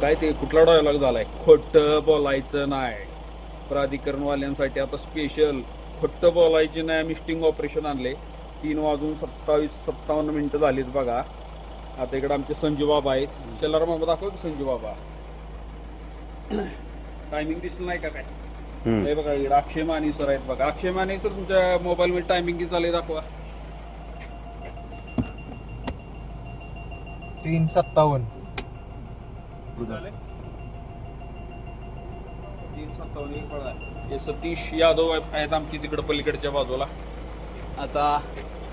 काय ते कुठला डायलॉग झालाय? खोटं बोलायचं नाही. प्राधिकरणवाल्यांसाठी आता स्पेशल खोटं बोलायचे नाही आम्ही स्टिंग ऑपरेशन आणले. तीन वाजून सत्तावीस सत्तावन्न मिनिटं झालीत बघा. आता इकडे आमचे संजू बाबा आहेत. शेलार मामा दाखव की संजू बाबा. टायमिंग दिसलं नाही का काय? हे बघा इकडे अक्षय माने सर आहेत बघा. अक्षय माने सर तुमच्या मोबाईल मध्ये टायमिंग किती झाले दाखवा. तीन सत्तावन्न. हे सतीश यादव आहेत आमची तिकडं पलीकडच्या बाजूला. आता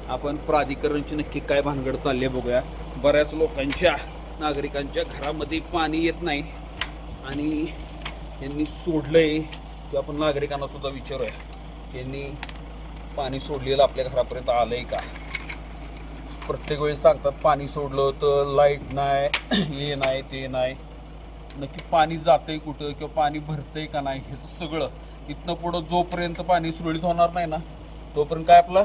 आपण प्राधिकरणची नक्की काय भानगड चालली बघूया. बऱ्याच लोकांच्या नागरिकांच्या घरामध्ये पाणी येत नाही. आणि यांनी सोडलंय की आपण नागरिकांना सुद्धा विचारूया. यांनी पाणी सोडलेलं आपल्या घरापर्यंत आलंय का? प्रत्येक वेळेस सांगतात पाणी सोडलं तर लाइट नाही हे नाही ते नाही. नक्की पाणी जातंय कुठं किंवा पाणी भरतंय का नाही ह्याचं सगळं. इथनं पुढं जोपर्यंत पाणी सुरळीत होणार नाही ना तोपर्यंत काय आपला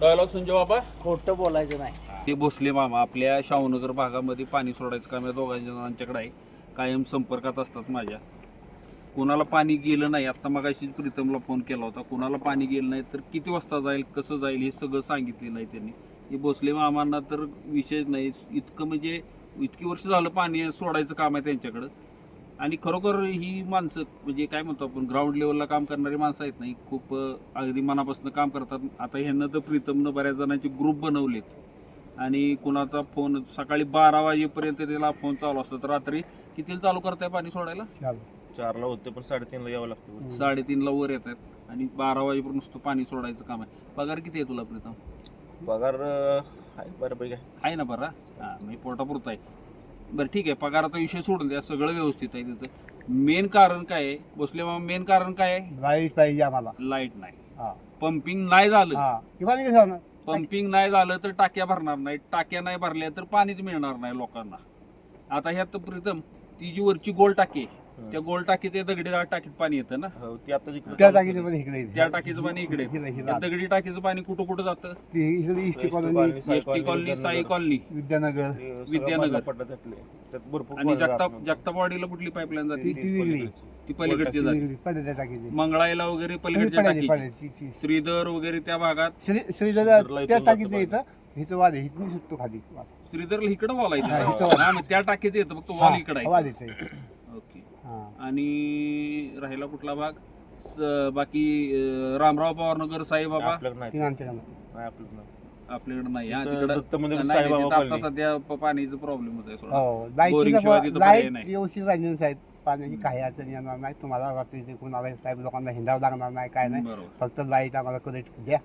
डायलॉग संजय बाबा? खोटं बोलायचं नाही. ते भोसले मामा आपल्या शाहूनगर भागामध्ये पाणी सोडायचं काम या दोघांच्या जणांच्याकडे आहे. कायम संपर्कात असतात माझ्या. कोणाला पाणी गेलं नाही आत्ता मगाशी प्रीतमला फोन केला होता. कोणाला पाणी गेलं नाही तर किती वाजता जाईल कसं जाईल हे सगळं सांगितलेलं आहे त्यांनी. हे भोसले मामांना तर विषय नाही. इतकं म्हणजे इतकी वर्ष झालं पाणी सोडायचं काम आहे त्यांच्याकडं. आणि खरोखर ही माणसं म्हणजे काय म्हणतो आपण ग्राउंड लेवलला काम करणारी माणसं आहेत नाही खूप अगदी मनापासून काम करतात. आता ह्यांना तर प्रीतमनं बऱ्याच जणांचे ग्रुप बनवलेत. आणि कुणाचा फोन सकाळी बारा वाजेपर्यंत त्याला फोन चालू असतो. तर रात्री कितीला चालू करताय पाणी सोडायला? चारला होते पण साडेतीनला यावं लागतं साडेतीनला वर येतात आणि बारा वाजेपर्यंत नुसतं पाणी सोडायचं काम आहे. पगार किती आहे तुला प्रीतम? पगार आहे बऱ्यापैकी आहे. आहे ना बरं? हां मी पोटापुरता आहे. बरं ठीक आहे. पगाराचा विषय सोडून द्या. सगळं व्यवस्थित आहे तिथं. मेन कारण काय आहे? बसले मामा मेन कारण काय आहे? लाइट पाहिजे आम्हाला. लाइट नाही. हा. पंपिंग नाही झालं. हा. किंवा नाही कसं होणार? पंपिंग नाही झालं तर टाक्या भरणार नाही. टाक्या नाही भरल्या तर पाणीच मिळणार नाही लोकांना. आता ह्यात प्रीतम ती जी वरची गोल टाकी आहे, त्या गोल टाकीत त्या दगडी टाकीत पाणी येतं ना? हो, ती आता जिकडे त्या टाकीचं पण इकडे त्या टाकीचं पाणी इकडे त्या दगडी टाकीचं पाणी कुठं कुठं जातं? ती इकडे इष्टी ST colony colony, Sai S T colony Sai Vidyanagar. Colony Vidyanagar ते सगळं विद्यानगर. मधला पडला त्यातले. त्यात भरपूर आणि जगताप. जगतापवाडीला कुठली पाईपलाईन जाते? ती ती वेगळी ती पलीकडची जाते. वेगळी टाकीची मंगळाईला वगैरे पलीकडच्या पडल्याची टाकी ती श्रीधर वगैरे त्या भागात श्री श्रीधर श्रीधरला त्या इथून टाकीत वाद आहे. सुटतो खाली श्रीधरला इकडं हा, इथं वाल. हा, मग त्या टाकीच येतं. फक्त वॉल इकडं आहे. येते आणि राहिला कुठला भाग? स- बाकी अं, रामराव पवारनगर साईबाबा? आपल्याकडे नाही. नाही आपल्याकडे नाही. आपल्याकडे नाही हा तिथं तिकडं दत्त मंदिर नाही, नाही, साईबाबा तिथं आता कॉलनी. सध्या प- पाणीचा प्रॉब्लेमच आहे थोडा. हो Boring शिवाय लाइट तिथं पर्याय लाइट नाही. व्यवस्थित राहिली साहेब. पाण्याची काही अडचण येणार नाही. तुम्हाला रात्रीचे कुणाला साहेब लोकांना हिंडावं लागणार नाही काय नाही. बरोबर. फक्त लाइट आम्हाला करेक्ट द्या.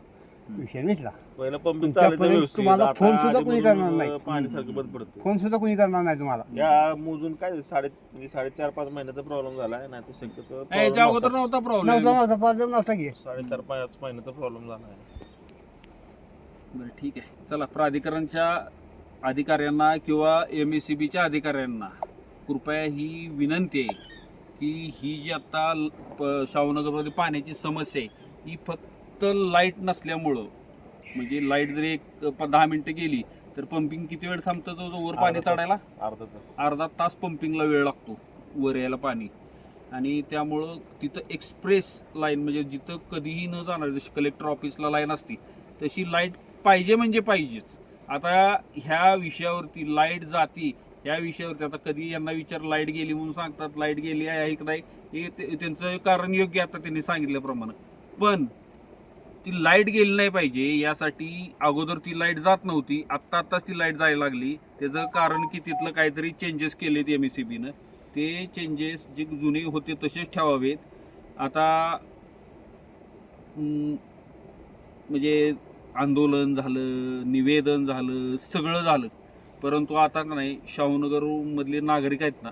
विषय मिटला पहिलं पंपिंग तुमच्यापर्यंत चालायचं व्यवस्थित. तुम्हाला आता फोन सुद्धा कोणी करणार नाही. अं, पाणी सारखं बंद पडतं. फोन सुद्धा कोणी करणार नाही तुम्हाला. या मोजून काय साडे म्हणजे साडेचार पाच महिन्याचा प्रॉब्लेम झाला आहे नाही तर शक्यतो ए, problem याच्या अगोदर नव्हता. नव्हता नव्हता प्रॉब्लेम नव्हता प्रॉब्लेम नव्हता की. साडेचार पाच महिन्याचा प्रॉब्लेम झाला आहे. बरं ठीक आहे. चला प्राधिकरणच्या अधिकाऱ्यांना किंवा एम एस सी बीच्या अधिकाऱ्यांना कृपया ही विनंती आहे की ही जी आत्ता ल- प- शाहूनगरमध्ये पाण्याची समस्या आहे ही फक्त लाइट नसल्यामुळं म्हणजे लाइट जरी एक प- दहा मिनटं गेली तर पंपिंग किती वेळ थांबतं जो वर पाणी अर्धा तास. चढायला? अर्धा तास. अर्धा तास पंपिंगला वेळ लागतो वर यायला पाणी. आणि त्यामुळं तिथं एक्सप्रेस लाईन म्हणजे जिथं कधीही न जाणार जशी कलेक्टर ऑफिसला लाईन असती तशी लाइट पाहिजे म्हणजे पाहिजेच. आता ह्या विषयावरती लाइट जाती ह्या विषयावरती आता कधी यांना विचार लाइट गेली म्हणून सांगतात लाइट गेली आहे की नाही हे ते- त्यांचं कारण योग्य आता त्यांनी सांगितल्याप्रमाणे. पण ती लाइट गेली नाही पाहिजे यासाठी अगोदर ती लाइट जात नव्हती आत्ता आत्ताच ती लाइट जायला लागली. त्याचं कारण की तिथलं काहीतरी चेंजेस केलेत एम एस सी बीनं ते चेंजेस जे जुने होते तसेच ठेवावेत. आता म्हणजे आंदोलन झालं निवेदन झालं सगळं झालं. परंतु आता नाही शाहूनगरमधले नागरिक आहेत ना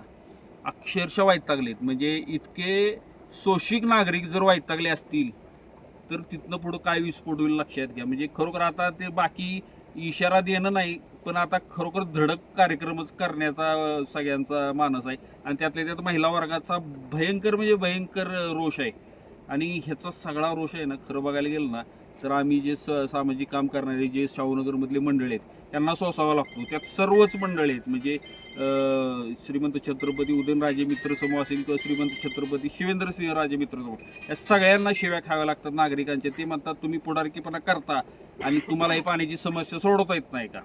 अक्षरशः वैतागलेत. म्हणजे इतके सोशिक नागरिक जर वैतागले असतील तर तिथनं पुढं काय विस्फोट होईल लक्षात घ्या. म्हणजे खरोखर आता ते बाकी इशारा देणं नाही पण आता खरोखर धडक कार्यक्रमच करण्याचा सगळ्यांचा मानस आहे. आणि त्यातल्या त्यात महिला वर्गाचा भयंकर म्हणजे भयंकर रोष आहे. आणि ह्याचा सगळा रोष आहे ना खरं बघायला गेलं ना तर आम्ही जे स सामाजिक काम करणारे जे शाहूनगरमधले मंडळी आहेत त्यांना सोसावा लागतो. त्यात सर्वच मंडळी आहेत. म्हणजे श्रीमंत छत्रपती उदयनराजे मित्र समूह असेल किंवा श्रीमंत छत्रपती शिवेंद्रसिंह राजे मित्र समूह या सगळ्यांना शिव्या खाव्या लागतात नागरिकांच्या. ते म्हणतात तुम्ही पुढारकीपणा करता आणि तुम्हाला ही पाण्याची समस्या सोडवता येत नाही का?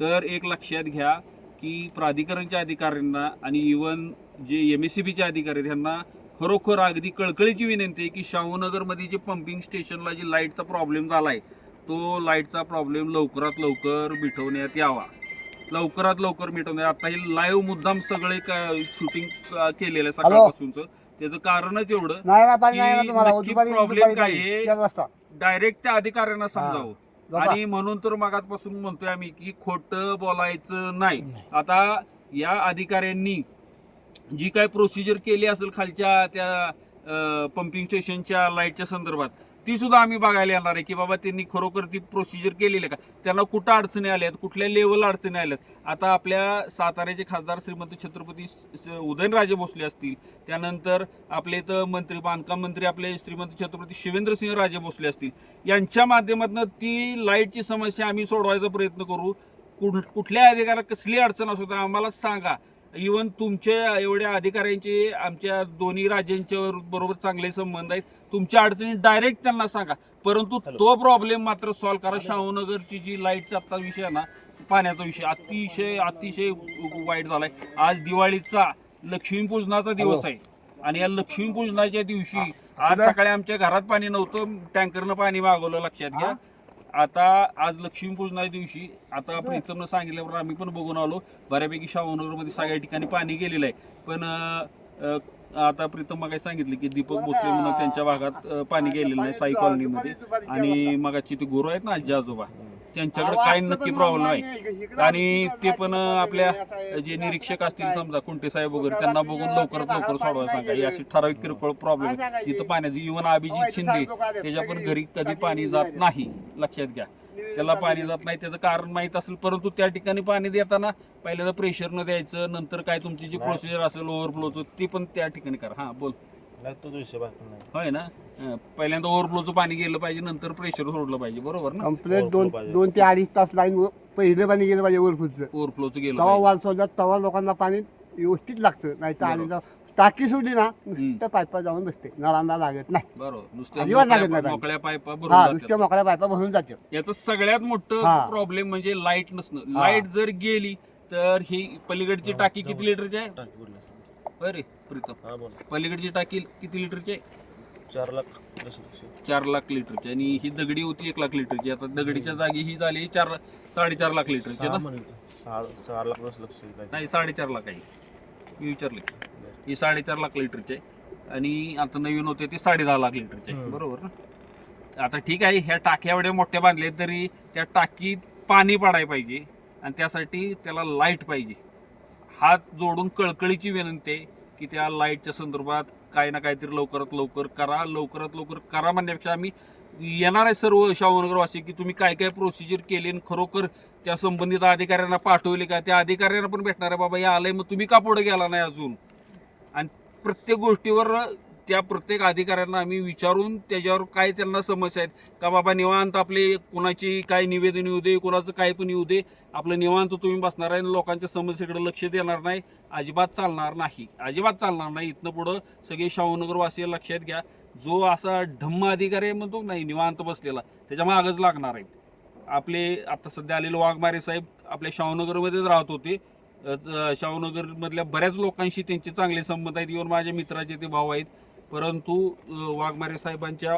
तर एक लक्षात घ्या की प्राधिकरणच्या अधिकाऱ्यांना आणि इवन जे एम एस सी बीचे अधिकारी आहेत ह्यांना खरोखर अगदी कळकळीची विनंती आहे की शाहूनगरमध्ये जे पंपिंग स्टेशनला जे लाईटचा प्रॉब्लेम झाला आहे तो लाईटचा प्रॉब्लेम लवकरात लवकर मिटवण्यात यावा. लवकरात लवकर मिटवण्यात आता हे लाईव्ह मुद्दाम सगळे शूटिंग केलेलं आहे सकाळपासूनच. त्याचं कारणच एवढं की दुपारी काय. आहे? डायरेक्ट त्या अधिकाऱ्यांना समजावं. आणि म्हणून तर मागातपासून म्हणतोय आम्ही की खोटं बोलायचं नाही. आता या अधिकाऱ्यांनी जी काय प्रोसिजर केली असेल खालच्या त्या पंपिंग स्टेशनच्या लाईटच्या संदर्भात ती सुद्धा आम्ही बघायला येणार आहे की बाबा त्यांनी खरोखर ती प्रोसिजर केलेली आहे का? त्यांना कुठं अडचणी आल्यात कुठल्या लेवल अडचणी आल्यात आता आपल्या साताऱ्याचे खासदार श्रीमंत छत्रपती उदयनराजे भोसले असतील. त्यानंतर आपले इथं मंत्री बांधकाम मंत्री आपले श्रीमंत छत्रपती शिवेंद्रसिंह राजे भोसले असतील. यांच्या माध्यमातून ती लाईटची समस्या आम्ही सोडवायचा प्रयत्न करू. कुठ- कुठल्या अधिकाऱ्याला कसली अडचण असू तर आम्हाला सांगा. इवन तुमच्या एवढ्या अधिकाऱ्यांचे आमच्या दोन्ही राज्यांच्या बरोबर चांगले संबंध आहेत. तुमच्या अडचणी डायरेक्ट त्यांना सांगा. परंतु तो प्रॉब्लेम मात्र सॉल्व्ह करा. शाहूनगरची जी लाईटचा आता विषय आहे ना पाण्याचा विषय अतिशय अतिशय वाईट झालाय. आज दिवाळीचा लक्ष्मीपूजनाचा दिवस आहे. आणि या लक्ष्मीपूजनाच्या दिवशी आज सकाळी आमच्या घरात पाणी नव्हतं. टँकरनं पाणी मागवलं लक्षात घ्या. आता आज लक्ष्मीपूजनाच्या दिवशी. आता प्रीतमनं सांगितल्यावर आम्ही पण बघून आलो. बऱ्यापैकी शाहूनगरमध्ये सगळ्या ठिकाणी पाणी गेलेलं आहे. पण आता प्रीतम मग सांगितलं की दीपक भोसले म्हणून त्यांच्या भागात पाणी गेलेलं नाही साई कॉलनीमध्ये. आणि मगाची ती गुरु आहेत ना आजी आजोबा? त्यांच्याकडे काय नक्की प्रॉब्लेम आहे आणि ते पण आपल्या जे निरीक्षक असतील समजा कुंटे साहेब वगैरे त्यांना बघून लवकरात लवकर सोडवायला सांगा ही अशी ठराविक किरकोळ प्रॉब्लेम तिथं पाण्याची इवन अभिजित शिंदे त्याच्या पण घरी कधी पाणी जात नाही लक्षात घ्या. त्याला पाणी जात नाही त्याचं कारण माहीत असेल परंतु त्या ठिकाणी पाणी देताना पहिल्यांदा प्रेशर न द्यायचं नंतर काय तुमची जी प्रोसिजर असेल ओव्हरफ्लोचं ती पण त्या ठिकाणी करा. हां बोल. नाही तोच विषय बाकी नाही. होय ना? हं, पहिल्यांदा ओव्हरफ्लोचं पाणी गेलं पाहिजे नंतर प्रेशर सोडलं पाहिजे बरोबर ना? कंप्लेट ओळखलं दोन. दोन ते अडीच तास लाईन पहिलं पाणी गेलं पाहिजे वरफुटचं ओव्हरफ्लोचं गेलं तवा पाहिजे. वाल सोडला तवा लोकांना पाणी व्यवस्थित लागतं नाही तर आणि टाकी सोडली ना नुसतं पायपा जाऊन बसते नळांना लागत नाही. बरोबर. नुसत्या अजिबात लागत मोकळ्या नाही मोकळ्या पायपा हा भरून नुसत्या. मोकळ्या पायपा भरून जाते याचं सगळ्यात मोठं. प्रॉब्लेम म्हणजे लाइट नसणं. हा. लाइट जर गेली तर ही पलीकडची टाकी किती लिटरची आहे? टाकी बरे प्रीतम. हा बोल. पलीकडची टाकी किती लिटरची? आहे चार लाख. चार लाख लिटरची. आणि ही दगडी होती एक लाख लिटरची. आता दगडीच्या जागी ही झाली चार साडेचार लाख लिटरची सहा ना? म्हणलं. सहा सहा लाख काय नाही साडेचार लाख आहे. मी विचारले. ही साडेचार लाख लिटरची आहे. आणि आता नवीन होते ते साडे दहा लाख लिटरचे आहे. हम्म. बरोबर ना? आता ठीक आहे ह्या टाक्या एवढ्या मोठ्या बांधल्या तरी त्या टाकीत पाणी पडायला पाहिजे. आणि त्यासाठी त्याला लाइट पाहिजे. हात जोडून कळकळीची विनंती आहे की त्या लाईटच्या संदर्भात काय ना काहीतरी लवकरात लवकर करा लवकरात लवकर करा म्हणण्यापेक्षा आम्ही येणार आहे सर्व शाहूनगरवासी की तुम्ही काय काय प्रोसिजर केली आणि खरोखर त्या संबंधित अधिकाऱ्यांना पाठवले का? त्या अधिकाऱ्यांना पण भेटणार आहे बाबा या आलंय मग तुम्ही का पुढे गेला नाही अजून? आणि प्रत्येक गोष्टीवर त्या प्रत्येक अधिकाऱ्यांना आम्ही विचारून त्याच्यावर काय त्यांना समस्या आहेत? का बाबा निवांत आपले कोणाची काय निवेदन येऊ दे कोणाचं काय पण येऊ दे आपलं निवांत तुम्ही बसणार आहे आणि लोकांच्या समस्येकडे लक्ष देणार नाही अजिबात चालणार नाही. अजिबात चालणार नाही. इथनं पुढं सगळे शाहूनगरवासी लक्षात घ्या. जो असा ढम्म अधिकारी आहे म्हणतो नाही निवांत बसलेला त्याच्या मागच लागणार आहेत. आपले आता सध्या आलेले वाघमारे साहेब आपल्या शाहूनगरमध्येच राहत होते. शाहूनगरमधल्या बऱ्याच लोकांशी त्यांचे चांगले संबंध आहेत. इव्हन माझ्या मित्राचे ते भाऊ आहेत. परंतु वाघमारे साहेबांच्या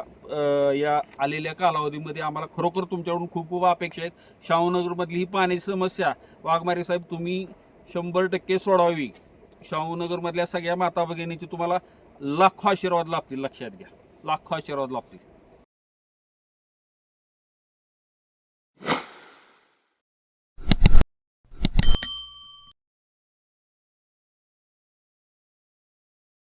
या आलेल्या कालावधीमध्ये आम्हाला खरोखर तुमच्याकडून खूप खूप अपेक्षा आहेत. शाहूनगरमधली ही पाण्याची समस्या वाघमारे साहेब तुम्ही शंभर टक्के सोडावी शाहूनगरमधल्या सगळ्या माता भगिनीची तुम्हाला लाखो आशीर्वाद लाभतील लक्षात घ्या. लाखो आशीर्वाद लाभतील.